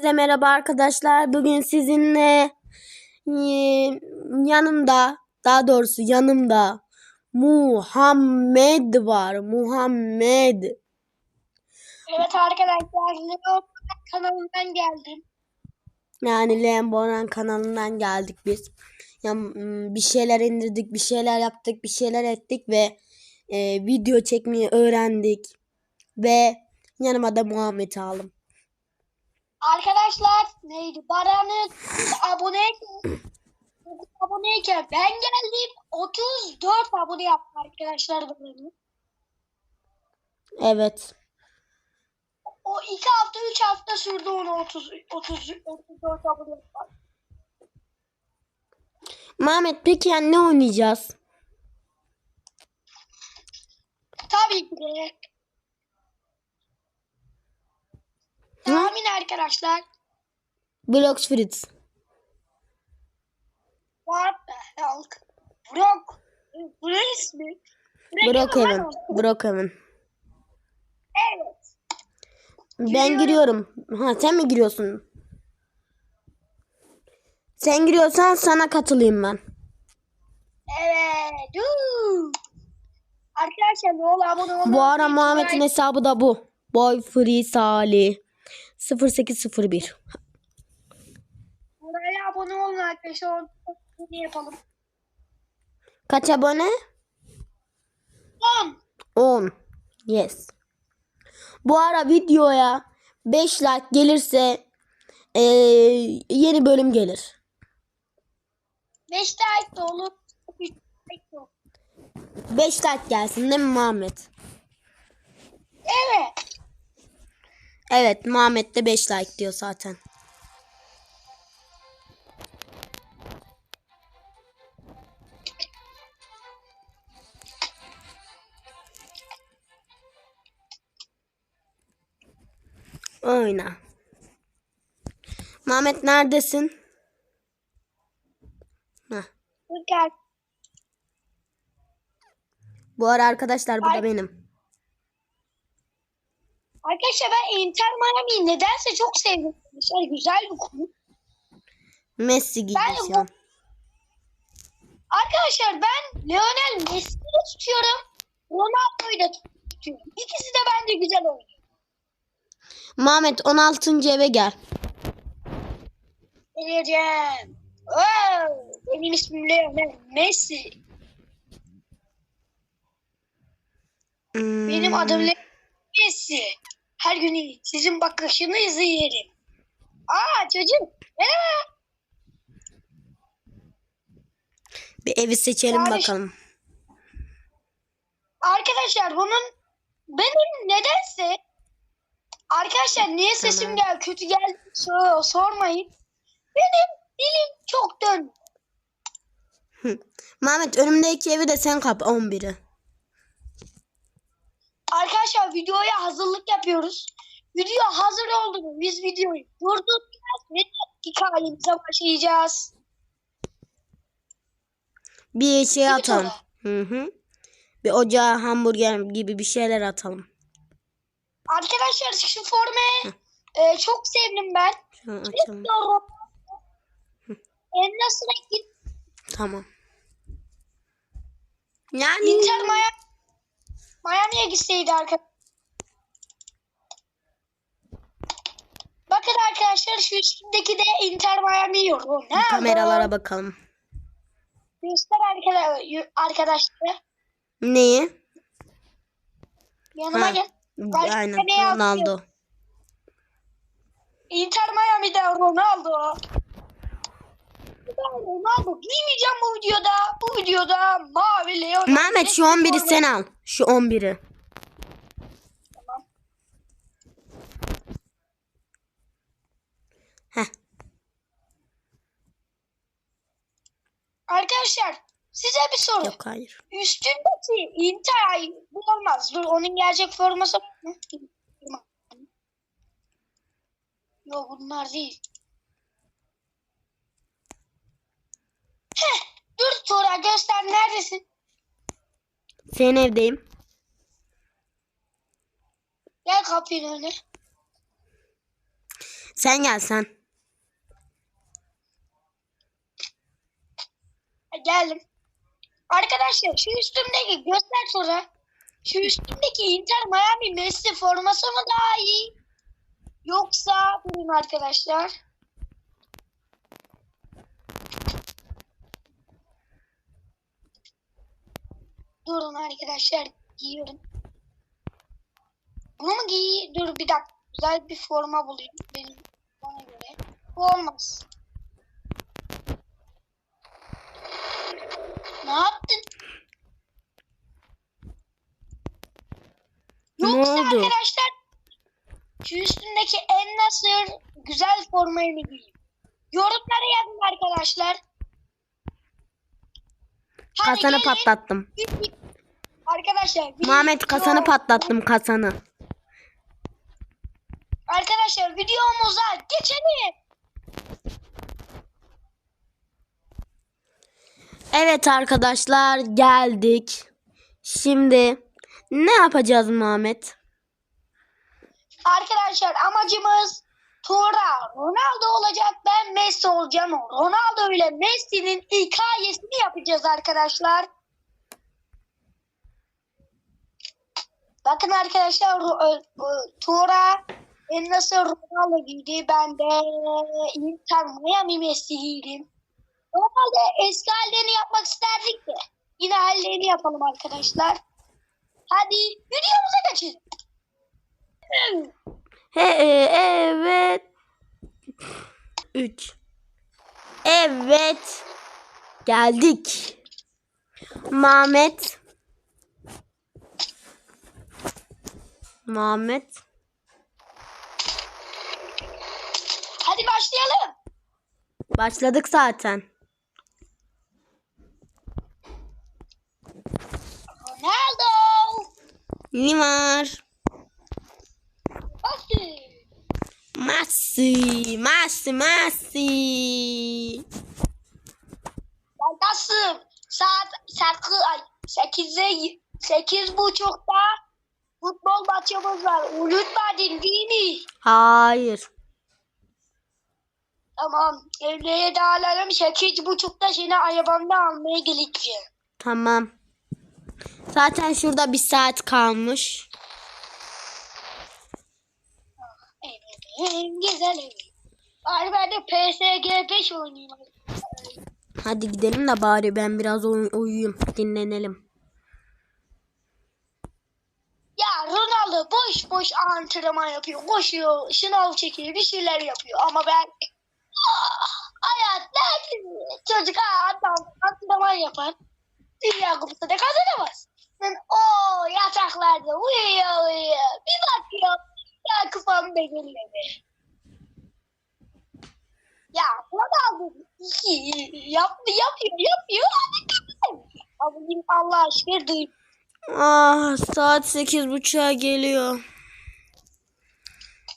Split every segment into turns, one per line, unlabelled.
Size merhaba arkadaşlar. Bugün sizinle e, yanımda, daha doğrusu yanımda Muhammed var. Muhammed.
Evet arkadaşlar Leo kanalından geldim.
Yani Lemboran kanalından geldik biz. Ya, bir şeyler indirdik, bir şeyler yaptık, bir şeyler ettik ve e, video çekmeyi öğrendik. Ve yanıma da Muhammed'i aldım.
Arkadaşlar neydi? Baran'ı abone aboneyken ben geldim. 34 abone yaptı arkadaşlar Baran'ı.
Evet.
O 2 hafta 3 hafta sürdü onu 30 30 34 abone yapmak.
Muhammed peki yani ne oynayacağız?
Tabii ki de. Tahmin arkadaşlar.
Blox Fritz.
What the hell? Brock. Bu ne ismi?
Brookhaven.
Brock.
Brookhaven.
Evet.
Ben giriyorum. Ha sen mi giriyorsun? Sen giriyorsan sana katılayım ben.
Evet. Yuu. Arkadaşlar ne olur abone olmayı
Bu ara. Muhammed'in hesabı da bu. Boy Free Salih 0801.
Buraya abone olun arkadaşlar. Ne yapalım?
Kaç abone?
10.
10. Yes. Bu ara videoya 5 like gelirse eee, yeni bölüm gelir.
5 like de olur. 3 like de olur.
5 like gelsin değil mi Muhammed?
Evet.
Evet Muhammed de 5 like diyor zaten. Oyna. Muhammed neredesin? Heh. Bu ara arkadaşlar bu da benim.
Arkadaşlar ben Inter Miami'yi nedense çok sevdim. Arkadaşlar güzel bir konu.
Messi gibi
Ben. Arkadaşlar ben Lionel Messi'yi tutuyorum. Ronaldo'yu da tutuyorum. İkisi de bence güzel oynuyor.
Muhammed 16. eve gel.
Geleceğim. Oo, benim ismim Lionel Messi.
Hmm,
Benim adım Lionel Messi. Her gün sizin bakışınızı yerim. Aa çocuk. Merhaba.
Bir evi seçelim
Yani-
bakalım.
Arkadaşlar bunun benim nedense arkadaşlar niye sesim gel kötü geldi sor- sormayın. Benim dilim çok dön.
Muhammed önümdeki evi de sen kap 11'i.
Arkadaşlar videoya hazırlık yapıyoruz. Video hazır oldu mu? Biz videoyu durduracağız ve hikayemize başlayacağız.
Bir şey atalım. Hı hı. Bir ocağa hamburger gibi bir şeyler atalım.
Arkadaşlar şu formayı e, çok sevdim ben. Istiyorum. Eline git.
Tamam. Yani
Inter Miami Miami'ye gitseydi arkadaşlar. Bakın arkadaşlar şu üstündeki de Inter Miami yorum. Ne
kameralara bakalım.
Göster arkadaşlar.
Neyi?
Yanıma
Ha,
gel.
Aynen? Ronaldo.
Inter Miami'de Ronaldo. Giymeyeceğim bu videoda. Bu videoda mavi Leon.
Mehmet şu 11'i sen al. Şu 11'i.
Tamam.
Heh.
Arkadaşlar size bir soru.
Yok hayır.
Üstündeki Inter bu olmaz. Dur onun gerçek forması? Yok bunlar değil. Heh, dur Tura göster neredesin?
Senin evdeyim.
Gel kapının önüne.
Sen gel sen.
Geldim. Arkadaşlar şu üstümdeki göster sonra. Şu üstümdeki Inter Miami Messi forması mı daha iyi? Yoksa durun arkadaşlar. Durun arkadaşlar giyiyorum. Bunu mu giy? Dur bir dakika. Güzel bir forma bulayım benim bana göre. Bu olmaz. Ne yaptın?
Ne
Yoksa
oldu?
arkadaşlar şu üstündeki en nasır güzel formayı mı giyeyim? Yorumlara yazın arkadaşlar.
Kasanı patlattım.
Arkadaşlar video-
Muhammed kasanı patlattım kasanı.
Arkadaşlar videomuza geçelim.
Evet arkadaşlar geldik. Şimdi ne yapacağız Muhammed?
Arkadaşlar amacımız Tura Ronaldo olacak ben Messi olacağım. Ronaldo ile Messi'nin hikayesini yapacağız arkadaşlar. Bakın arkadaşlar Tura en nasıl Ronaldo giydi ben de Inter Miami Messi giydim. Normalde eski hallerini yapmak isterdik de yine hallerini yapalım arkadaşlar. Hadi videomuza geçelim.
He, e, evet. 3 Evet. Geldik. Mehmet. Mehmet.
Hadi başlayalım.
Başladık zaten.
Ronaldo.
Neymar.
Messi.
Messi. Messi. Messi.
Nasıl? Saat 8 ay 8'e 8 buçukta maçımız var. Unutmadın değil mi?
Hayır.
Tamam. Evlere dağılalım. 8 buçukta seni arabamda almaya geleceğim.
Tamam. Zaten şurada bir saat kalmış.
Evim güzel evim. Bari ben de PSG 5 oynayayım.
Hadi gidelim de bari ben biraz uy- uyuyayım. Dinlenelim.
Ya Ronaldo boş boş antrenman yapıyor. Koşuyor, şınav çekiyor, bir şeyler yapıyor. Ama ben Ah, hayat nerede? Çocuk adam antrenman yapar. Dünya kupasında kazanamaz. Ben o yataklarda uyuyor uyuyor. Bir bakıyor ya kupam belirledi. Ya Ronaldo yaptı yapıyor yapıyor. Yine Allah aşkına duy.
Ah saat sekiz buçuğa geliyor.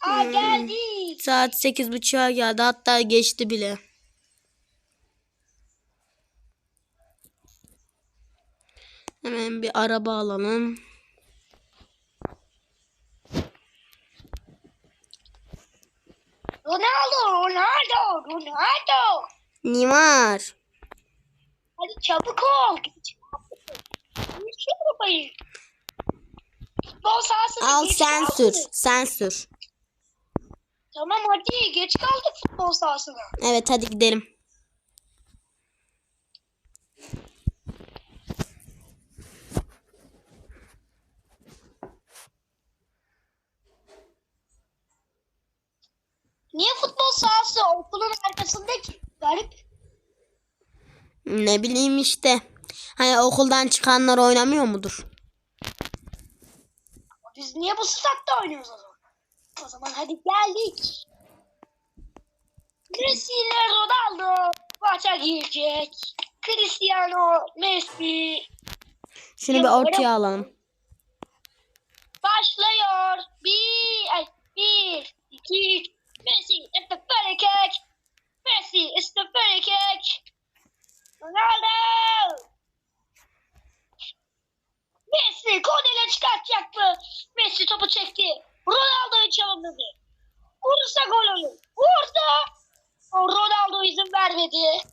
Aa geldi.
Saat sekiz buçuğa geldi. Hatta geçti bile. Hemen bir araba alalım.
Ronaldo, Ronaldo, Ronaldo.
Neymar.
Hadi çabuk ol. Futbol sahasına
Al
geç
sen
kaldık.
sür. Sen sür.
Tamam hadi geç kaldık futbol sahasına.
Evet hadi gidelim.
Niye futbol sahası okulun arkasında ki? Garip.
Ne bileyim işte. Hani okuldan çıkanlar oynamıyor mudur?
Biz niye bu sıcakta oynuyoruz o zaman? O zaman hadi geldik. Cristiano Ronaldo maça girecek. Cristiano Messi
Şunu bir ortaya alalım.
başlıyor. Bir, ay, bir, iki, üç. Messi is the funny kick. Messi is the funny kick. Ronaldo. Messi kornere çıkartacaktı. Messi topu çekti. Ronaldo'yu çalımladı. Vursa gol olur. Vurdu. Ronaldo izin vermedi.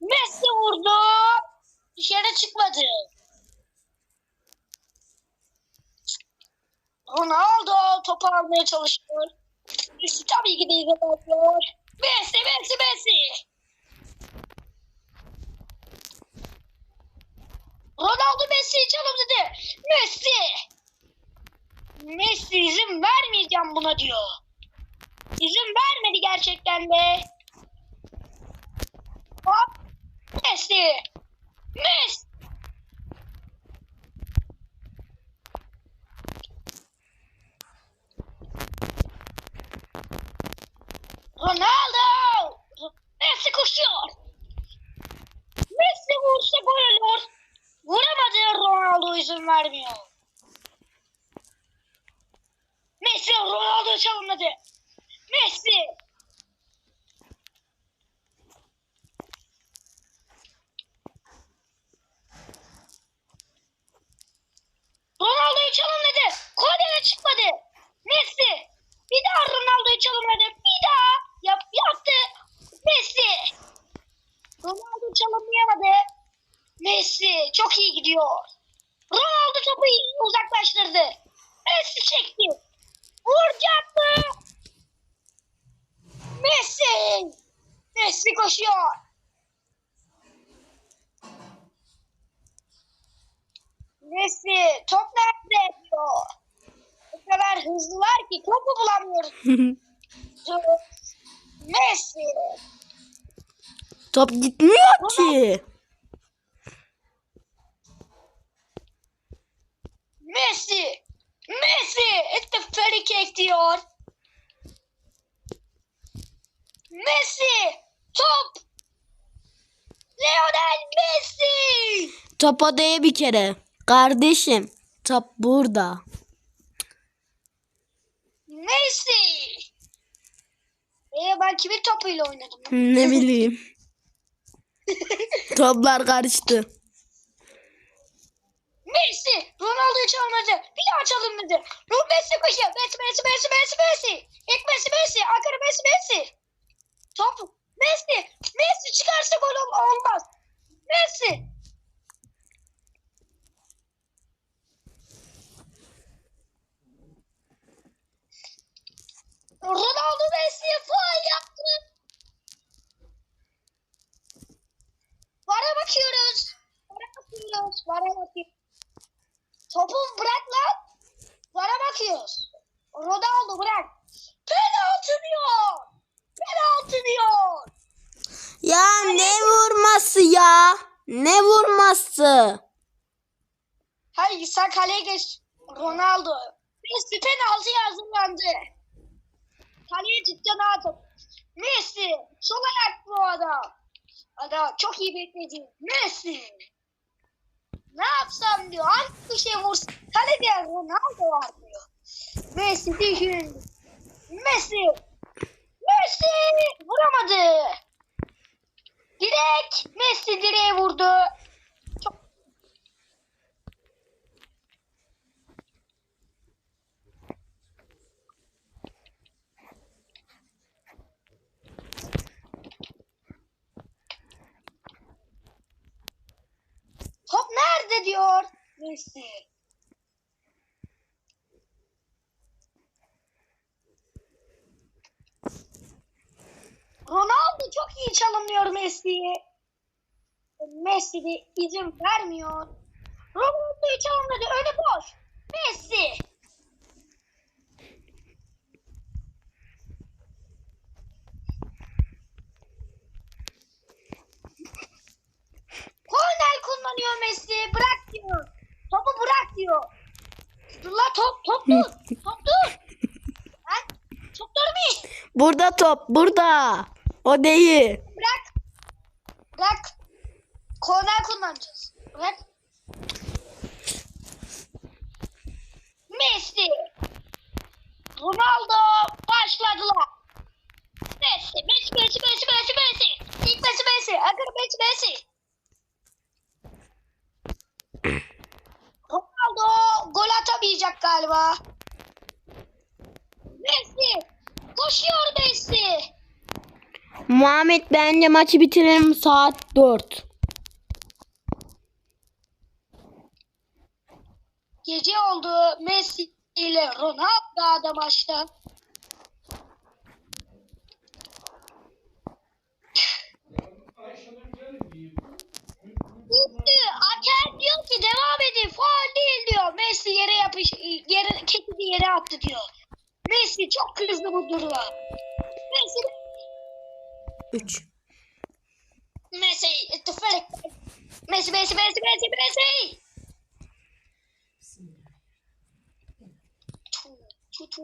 Messi vurdu. Dışarı çıkmadı. Ronaldo topu almaya çalışıyor. Messi tabii ki de izin Messi, Messi, Messi. Ronaldo Messi'yi çalımladı. Messi. Messi izin vermeyeceğim buna diyor. İzin vermedi gerçekten de. Hop. Messi. Messi. Ronaldo. Messi koşuyor. Messi vursa gol olur. Vuramadı Ronaldo izin vermiyor. Messi Ronaldo çalınmadı. Messi. Ronaldo'yu çalınmadı. Kornere çıkmadı. Messi. Bir daha Ronaldo'yu çalınmadı. Bir daha yap, yaptı. Messi. Ronaldo çalınmayamadı. Messi çok iyi gidiyor. Ronaldo topu uzaklaştırdı. Messi çekti. Vuracaktı. Messi. Messi koşuyor. Messi top nerede diyor. O kadar hızlılar ki topu bulamıyoruz. Messi.
Top gitmiyor ki.
Messi. Messi. It's the kick diyor. Messi. Top. Lionel Messi.
Top odaya bir kere. Kardeşim. Top burada.
Messi. Ee, ben kimin topuyla oynadım?
Ne bileyim. Toplar karıştı.
Messi. Ronaldo'yu çalmadı. Bir daha çalınmadı. Ruh Messi koşuyor. Messi, Messi, Messi, Messi, Messi. İlk Messi, Messi. Arkada Messi, Messi. Top. Messi. Messi çıkarsa gol ol- olmaz. Messi. Ronaldo Messi'ye faal yaptı. Vara bakıyoruz. Vara bakıyoruz. Vara bakıyoruz. Topu bırak lan. Vara bakıyoruz. Ronaldo bırak. Penaltı diyor. Penaltı diyor.
Ya ne vurması ya? Ne vurması?
Hayır sen kaleye geç. Ronaldo. Messi penaltı hazırlandı. Kaleye cidden atıp. Messi. Sol ayak bu adam. Adam çok iyi bekledi. Messi. Ne yapsam diyor. Hangi bir şey vursun. Kalede Ronaldo var diyor. Messi düşün. Messi. Messi. Vuramadı. Direkt Messi direğe vurdu. Nerede diyor Messi. Ronaldo çok iyi çalımlıyor Messi'yi. Messi de izin vermiyor. Ronaldo'yu çalımladı. Önü boş. Messi. Korner kullanıyor Messi. Bırak diyor. Topu bırak diyor. Dur la top top dur. Top dur. Lan top dur bir.
Burada top. Burada. O değil.
Bırak. Bırak. Korner kullanacağız. Bırak. Messi. Ronaldo başladılar. Messi, Messi, Messi, Messi, Messi, Messi. İlk Messi, Messi. Akır Messi, Messi. Ronaldo gol atamayacak galiba. Messi. Koşuyor Messi.
Muhammed bence maçı bitirelim saat 4.
Gece oldu. Messi ile Ronaldo da maçta. Gitti. Hakem diyor ki devam edin. Faul değil diyor. Messi yere yapış yere ketini yere attı diyor. Messi çok kızdı bu duruma. Messi
3.
Messi it's felek. Messi Messi Messi Messi Messi. Tu, tu, tu.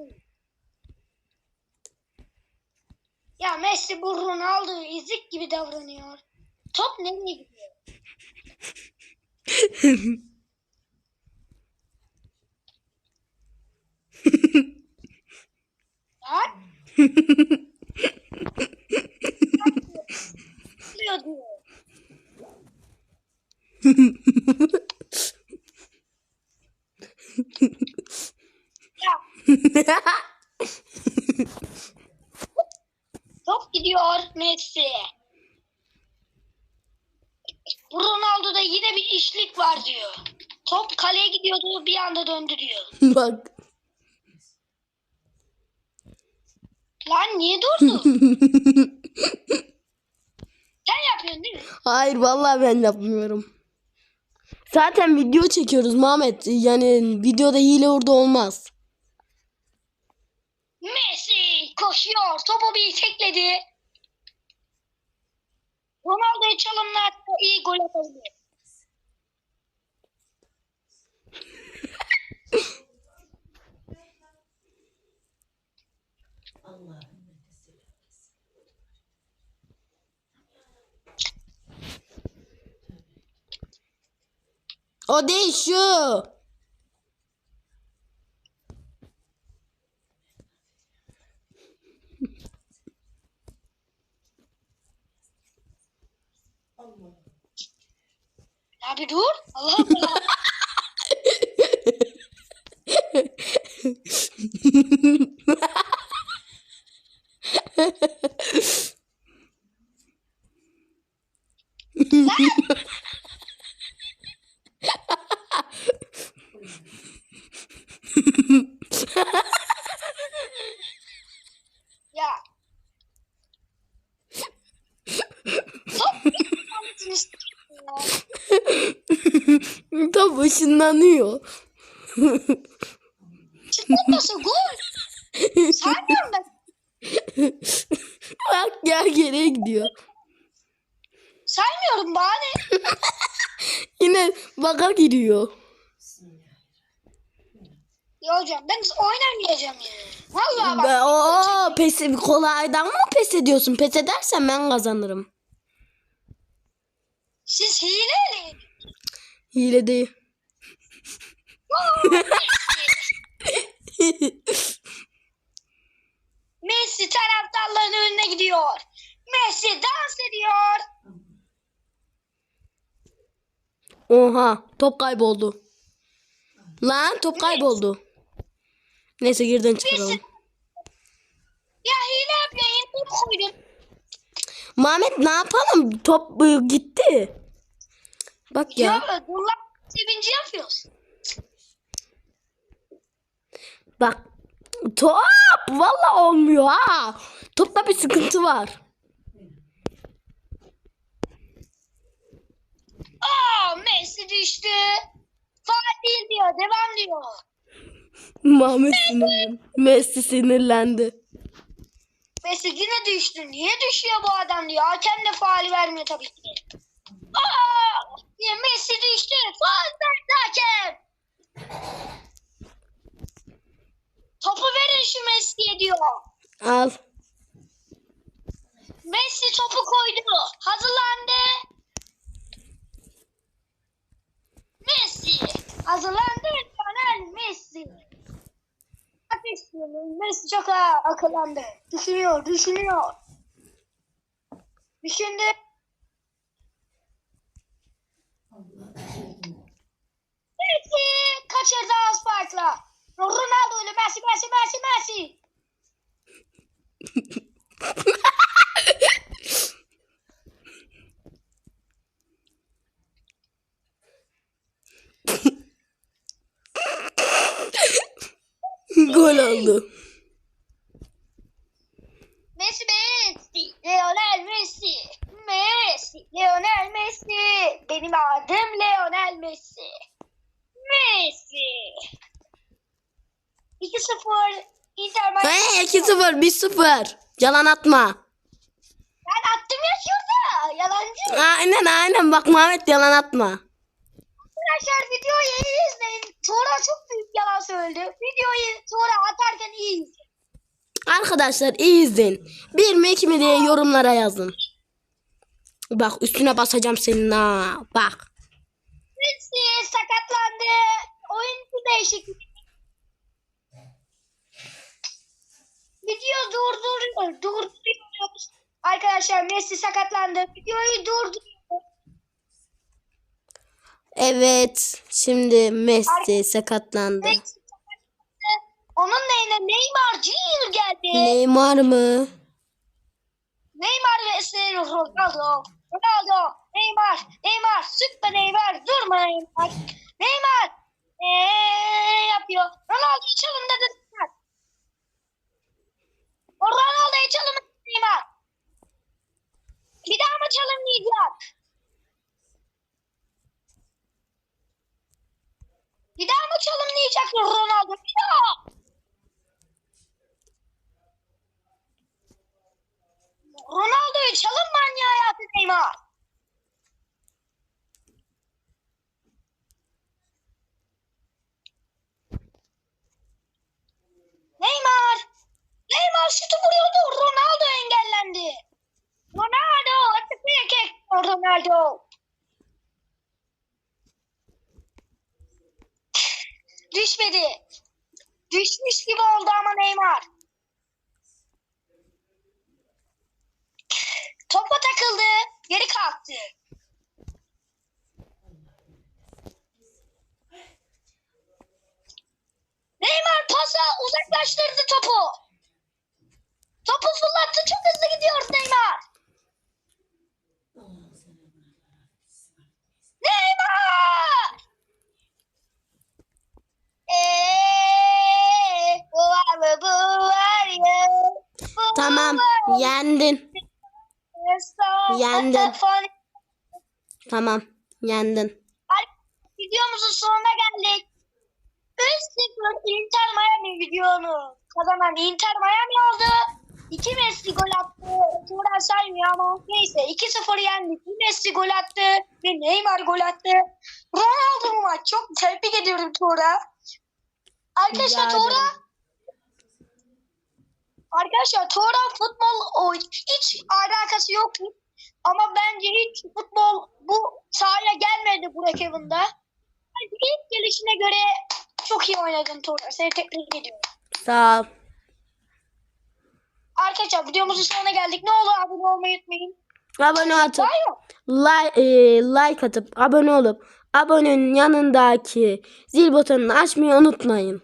Ya Messi bu Ronaldo ezik gibi davranıyor. Top nereye gidiyor? Top gidiyor Messi'ye. Bu Yine bir işlik var diyor. Top kaleye gidiyordu bir anda döndü diyor.
Bak.
Lan niye durdu? Sen yapıyorsun değil mi?
Hayır vallahi ben yapmıyorum. Zaten video çekiyoruz Muhammed. Yani videoda hile orada olmaz.
Messi koşuyor. Topu bir tekledi. Ronaldo'yu çalımlar iyi gol atabilir.
O değil şu.
Ya bir dur. Allah Allah. ya. Top anasını s**eyim ya.
Top ışınlanıyor.
Çıkmasa gol. Saymıyorum ben.
Bak ya geriye gidiyor.
Saymıyorum bari.
Yine baka giriyor.
Ya hocam ben oynamayacağım ya. Vallahi bak.
Be, o pes kolaydan mı pes ediyorsun? Pes edersen ben kazanırım.
Siz hileli.
Hile değil.
Messi taraftarların önüne gidiyor. Messi dans ediyor.
Oha top kayboldu. Lan top kayboldu. Neyse girden çıkaralım.
Ya hile. Yeni top koydun.
Muhammed ne yapalım? Top e, gitti. Bak ya.
Ya bunlar sevinci yapıyoruz.
Bak. Top valla olmuyor ha. Topta bir sıkıntı var.
Aa Messi düştü. Değil diyor. Devam diyor.
Muhammed sinirlendi. Messi sinirlendi.
Messi yine düştü. Niye düşüyor bu adam diyor. Hakem de faali vermiyor tabii ki. Aa, ya Messi düştü. Faal verdi hakem. Topu verin şu Messi'ye diyor.
Al.
Messi topu koydu. Hazırlandı. Messi. Hazırlandı. Lionel Messi. Messi çok akıllandı. Düşünüyor, düşünüyor. Düşündü. Messi kaçırdı az farkla. Ronaldo ile Messi Messi Messi Messi. Gol oldu.
0 1 0. Yalan atma.
Ben attım ya şurada. Yalancı.
Aynen aynen bak Mehmet yalan atma.
Arkadaşlar videoyu iyi izleyin. Tuğra çok büyük yalan söyledi. Videoyu Tuğra atarken iyi izleyin.
Arkadaşlar iyi izleyin. Bir mi iki mi diye yorumlara yazın. Bak üstüne basacağım senin ha. Bak.
Messi sakatlandı. Oyuncu değişikliği Video durduruyor. Durduruyoruz. Arkadaşlar Messi sakatlandı. Videoyu durduruyor.
Evet. Şimdi Messi sakatlandı.
Messi sakatlandı. Onun neyine Neymar Junior geldi.
Neymar mı?
Neymar ve Messi Ronaldo. Ronaldo. Neymar. Neymar. Sıkma Neymar. Durma Neymar. Neymar. Eee yapıyor. Ronaldo'yu çalın dedi. O Ronaldo'yu çalın Neymar. Bir daha mı çalınmayacak? Bir daha mı çalınmayacak Ronaldo? Bir daha. Ronaldo'yu çalın manyağı yaptı Neymar. Neymar. Neymar şutu vuruyordu. Ronaldo engellendi. Ronaldo artık bir erkek. Ronaldo. Düşmedi. Düşmüş gibi oldu ama Neymar. Topa takıldı. Geri kalktı. Neymar pasa uzaklaştırdı topu. Topu fırlattı. Çok hızlı gidiyor Neymar. Neymar! Eee, bu var mı bu var ya. Bu
Tamam.
var?
Yendin. Yendin. Tamam. Yendin.
Videomuzun sonuna geldik. 3-0 Inter Miami videonu kazanan Inter Miami oldu. 2 Messi gol attı. Turan saymıyor ama neyse 2-0 yendik. Bir Messi gol attı ve Neymar gol attı. Ronaldo bu maç. Çok tebrik ediyorum Tuğra. Arkadaşlar Tuğra. Arkadaşlar Tuğra futbol o hiç alakası yok. Ama bence hiç futbol bu sahaya gelmedi Burak Evan'da. Bence ilk gelişine göre çok iyi oynadın Tuğra. Seni tebrik ediyorum.
Sağ ol.
Arkadaşlar videomuzun sonuna geldik. Ne olur abone olmayı unutmayın.
Abone atıp like, e, like atıp abone olup abonenin yanındaki zil butonunu açmayı unutmayın.